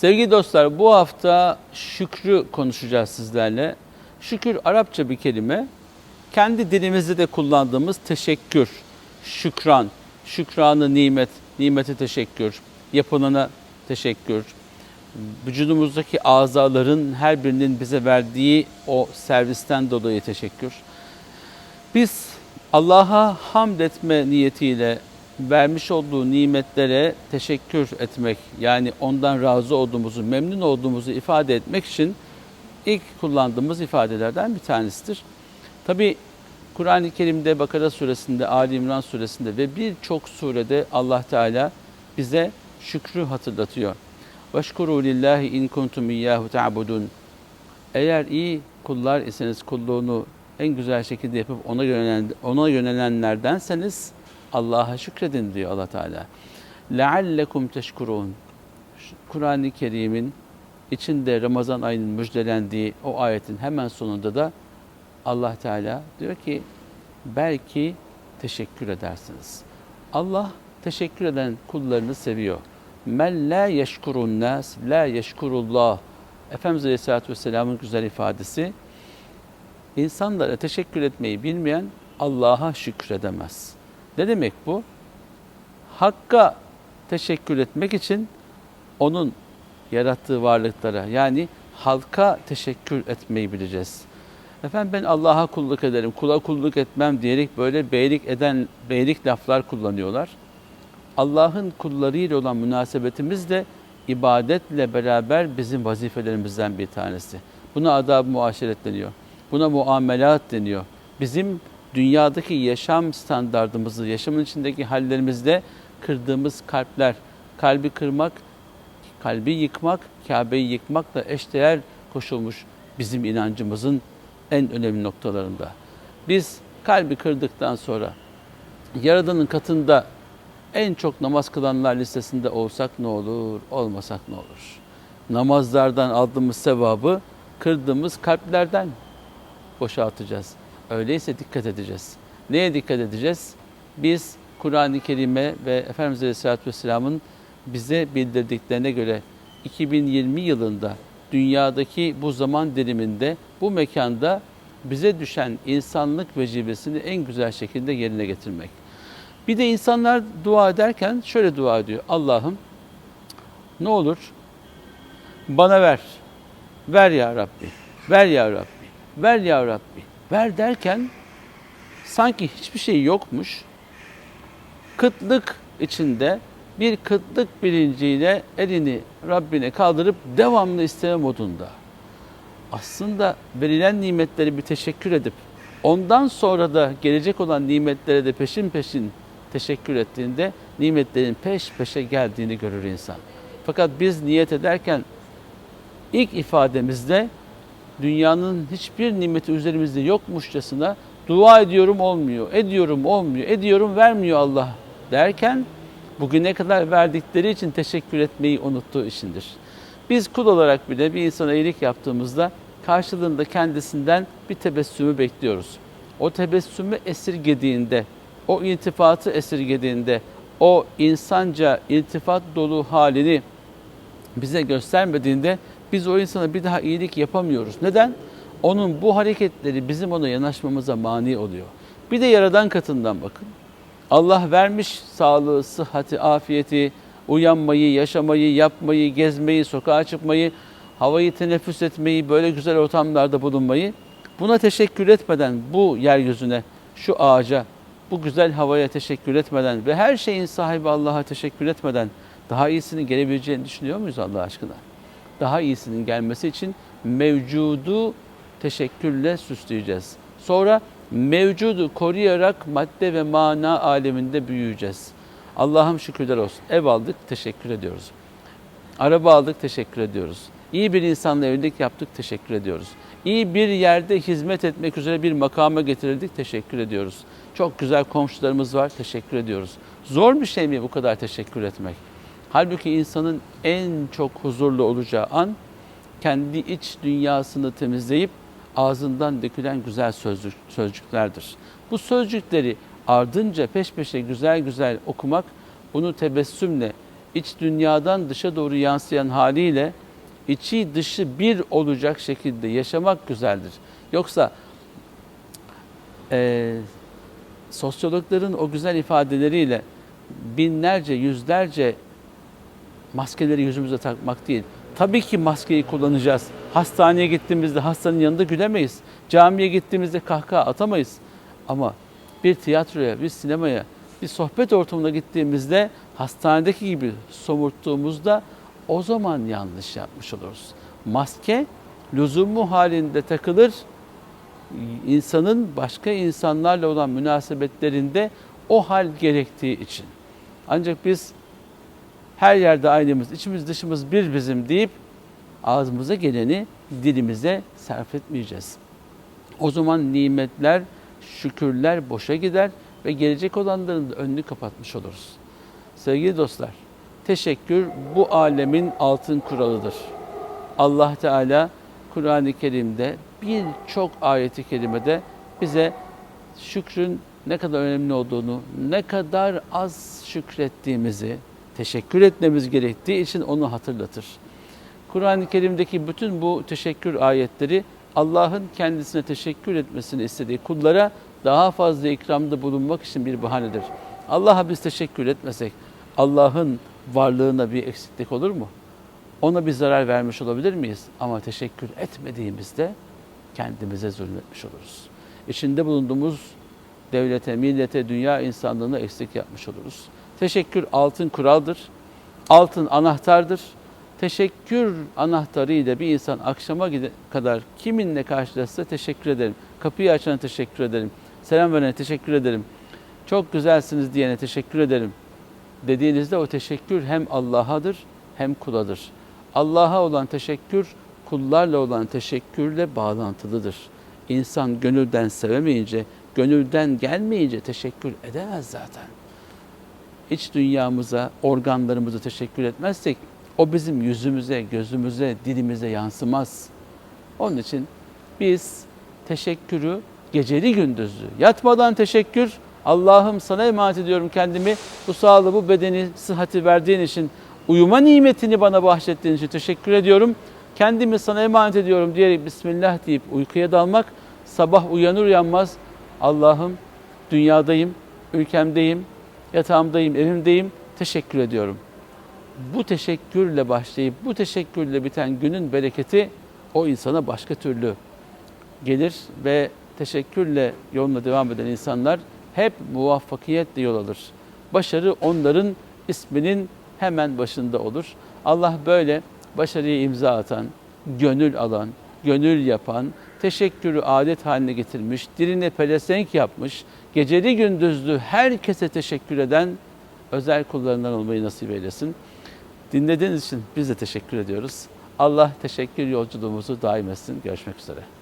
Sevgili dostlar bu hafta şükrü konuşacağız sizlerle. Şükür Arapça bir kelime. Kendi dilimizde de kullandığımız teşekkür, şükran, şükranı nimet, nimete teşekkür, yapılana teşekkür, vücudumuzdaki azaların her birinin bize verdiği o servisten dolayı teşekkür. Biz Allah'a hamd etme niyetiyle vermiş olduğu nimetlere teşekkür etmek yani ondan razı olduğumuzu, memnun olduğumuzu ifade etmek için ilk kullandığımız ifadelerden bir tanesidir. Tabi Kur'an-ı Kerim'de Bakara suresinde, Ali İmran suresinde ve birçok surede Allah Teala bize şükrü hatırlatıyor. Veşkuru lillahi in kuntum iyyahu ta'budun. Eğer iyi kullar iseniz kulluğunu en güzel şekilde yapıp ona yönelen ona yönelenlerdenseniz Allah'a şükredin diyor Allah Teala. Leallekum teşkurun. Kur'an-ı Kerim'in içinde Ramazan ayının müjdelendiği o ayetin hemen sonunda da Allah Teala diyor ki belki teşekkür edersiniz. Allah teşekkür eden kullarını seviyor. Men la yeşkurun nas la yeşkurullah. Efendimiz Aleyhisselatü Vesselam'ın güzel ifadesi insanlara teşekkür etmeyi bilmeyen Allah'a şükredemez. Ne demek bu? Hakka teşekkür etmek için onun yarattığı varlıklara yani halka teşekkür etmeyi bileceğiz. Efendim ben Allah'a kulluk ederim, kula kulluk etmem diyerek böyle beylik eden beylik laflar kullanıyorlar. Allah'ın kullarıyla olan münasebetimiz de ibadetle beraber bizim vazifelerimizden bir tanesi. Buna adab-ı muaşeret deniyor. Buna muamelat deniyor. Bizim dünyadaki yaşam standartımızı, yaşamın içindeki hallerimizde kırdığımız kalpler, kalbi kırmak, kalbi yıkmak, Kabe'yi yıkmakla eşdeğer koşulmuş bizim inancımızın en önemli noktalarında. Biz kalbi kırdıktan sonra Yaradan'ın katında en çok namaz kılanlar listesinde olsak ne olur, olmasak ne olur? Namazlardan aldığımız sevabı kırdığımız kalplerden boşaltacağız. Öyleyse dikkat edeceğiz. Neye dikkat edeceğiz? Biz Kur'an-ı Kerim'e ve Efendimiz Aleyhisselatü Vesselam'ın bize bildirdiklerine göre 2020 yılında dünyadaki bu zaman diliminde bu mekanda bize düşen insanlık vecibesini en güzel şekilde yerine getirmek. Bir de insanlar dua ederken şöyle dua ediyor. Allah'ım ne olur bana ver. Ver ya Rabbi. Ver ya Rabbi. Ver ya Rabbi. Ver derken sanki hiçbir şey yokmuş. Kıtlık içinde bir kıtlık bilinciyle elini Rabbine kaldırıp devamlı isteme modunda. Aslında verilen nimetleri bir teşekkür edip ondan sonra da gelecek olan nimetlere de peşin peşin teşekkür ettiğinde nimetlerin peş peşe geldiğini görür insan. Fakat biz niyet ederken ilk ifademizde dünyanın hiçbir nimeti üzerimizde yokmuşçasına dua ediyorum olmuyor, ediyorum olmuyor, ediyorum vermiyor Allah derken bugüne kadar verdikleri için teşekkür etmeyi unuttuğu içindir. Biz kul olarak bile bir insana iyilik yaptığımızda karşılığında kendisinden bir tebessümü bekliyoruz. O tebessümü esirgediğinde, o iltifatı esirgediğinde, o insanca iltifat dolu halini bize göstermediğinde biz o insana bir daha iyilik yapamıyoruz. Neden? Onun bu hareketleri bizim ona yanaşmamıza mani oluyor. Bir de yaradan katından bakın. Allah vermiş sağlığı, sıhhati, afiyeti, uyanmayı, yaşamayı, yapmayı, gezmeyi, sokağa çıkmayı, havayı teneffüs etmeyi, böyle güzel ortamlarda bulunmayı. Buna teşekkür etmeden bu yeryüzüne, şu ağaca, bu güzel havaya teşekkür etmeden ve her şeyin sahibi Allah'a teşekkür etmeden daha iyisinin gelebileceğini düşünüyor muyuz Allah aşkına? Daha iyisinin gelmesi için mevcudu teşekkürle süsleyeceğiz. Sonra mevcudu koruyarak madde ve mana aleminde büyüyeceğiz. Allah'ım şükürler olsun. Ev aldık, teşekkür ediyoruz. Araba aldık, teşekkür ediyoruz. İyi bir insanla evlilik yaptık, teşekkür ediyoruz. İyi bir yerde hizmet etmek üzere bir makama getirildik, teşekkür ediyoruz. Çok güzel komşularımız var, teşekkür ediyoruz. Zor bir şey mi bu kadar teşekkür etmek? Halbuki insanın en çok huzurlu olacağı an kendi iç dünyasını temizleyip ağzından dökülen güzel sözcük, sözcüklerdir. Bu sözcükleri ardınca peş peşe güzel güzel okumak, bunu tebessümle iç dünyadan dışa doğru yansıyan haliyle içi dışı bir olacak şekilde yaşamak güzeldir. Yoksa eee sosyologların o güzel ifadeleriyle binlerce, yüzlerce maskeleri yüzümüze takmak değil. Tabii ki maskeyi kullanacağız. Hastaneye gittiğimizde hastanın yanında gülemeyiz. Camiye gittiğimizde kahkaha atamayız. Ama bir tiyatroya, bir sinemaya, bir sohbet ortamına gittiğimizde hastanedeki gibi somurttuğumuzda o zaman yanlış yapmış oluruz. Maske lüzumu halinde takılır. insanın başka insanlarla olan münasebetlerinde o hal gerektiği için. Ancak biz her yerde aynımız, içimiz dışımız bir bizim deyip ağzımıza geleni dilimize sarf etmeyeceğiz. O zaman nimetler, şükürler boşa gider ve gelecek olanların da önünü kapatmış oluruz. Sevgili dostlar, teşekkür bu alemin altın kuralıdır. Allah Teala Kur'an-ı Kerim'de birçok ayeti kerimede bize şükrün ne kadar önemli olduğunu, ne kadar az şükrettiğimizi, teşekkür etmemiz gerektiği için onu hatırlatır. Kur'an-ı Kerim'deki bütün bu teşekkür ayetleri Allah'ın kendisine teşekkür etmesini istediği kullara daha fazla ikramda bulunmak için bir bahanedir. Allah'a biz teşekkür etmesek Allah'ın varlığına bir eksiklik olur mu? Ona bir zarar vermiş olabilir miyiz? Ama teşekkür etmediğimizde kendimize zulmetmiş oluruz. İçinde bulunduğumuz devlete, millete, dünya insanlığına eksik yapmış oluruz. Teşekkür altın kuraldır. Altın anahtardır. Teşekkür anahtarıyla bir insan akşama kadar kiminle karşılaşsa teşekkür ederim. Kapıyı açana teşekkür ederim. Selam verene teşekkür ederim. Çok güzelsiniz diyene teşekkür ederim. Dediğinizde o teşekkür hem Allah'adır hem kuladır. Allah'a olan teşekkür kullarla olan teşekkürle bağlantılıdır. İnsan gönülden sevemeyince, gönülden gelmeyince teşekkür edemez zaten. İç dünyamıza, organlarımıza teşekkür etmezsek o bizim yüzümüze, gözümüze, dilimize yansımaz. Onun için biz teşekkürü geceli gündüzlü, yatmadan teşekkür, Allah'ım sana emanet ediyorum kendimi, bu sağlığı, bu bedeni, sıhhati verdiğin için, uyuma nimetini bana bahşettiğin için teşekkür ediyorum. Kendimi sana emanet ediyorum diyerek Bismillah deyip uykuya dalmak, sabah uyanır uyanmaz Allah'ım dünyadayım, ülkemdeyim, yatağımdayım, evimdeyim, teşekkür ediyorum. Bu teşekkürle başlayıp bu teşekkürle biten günün bereketi o insana başka türlü gelir ve teşekkürle yoluna devam eden insanlar hep muvaffakiyetle yol alır. Başarı onların isminin hemen başında olur. Allah böyle başarıya imza atan, gönül alan, gönül yapan, teşekkürü adet haline getirmiş, diline pelesenk yapmış, geceli gündüzlü herkese teşekkür eden özel kullarından olmayı nasip eylesin. Dinlediğiniz için biz de teşekkür ediyoruz. Allah teşekkür yolculuğumuzu daim etsin. Görüşmek üzere.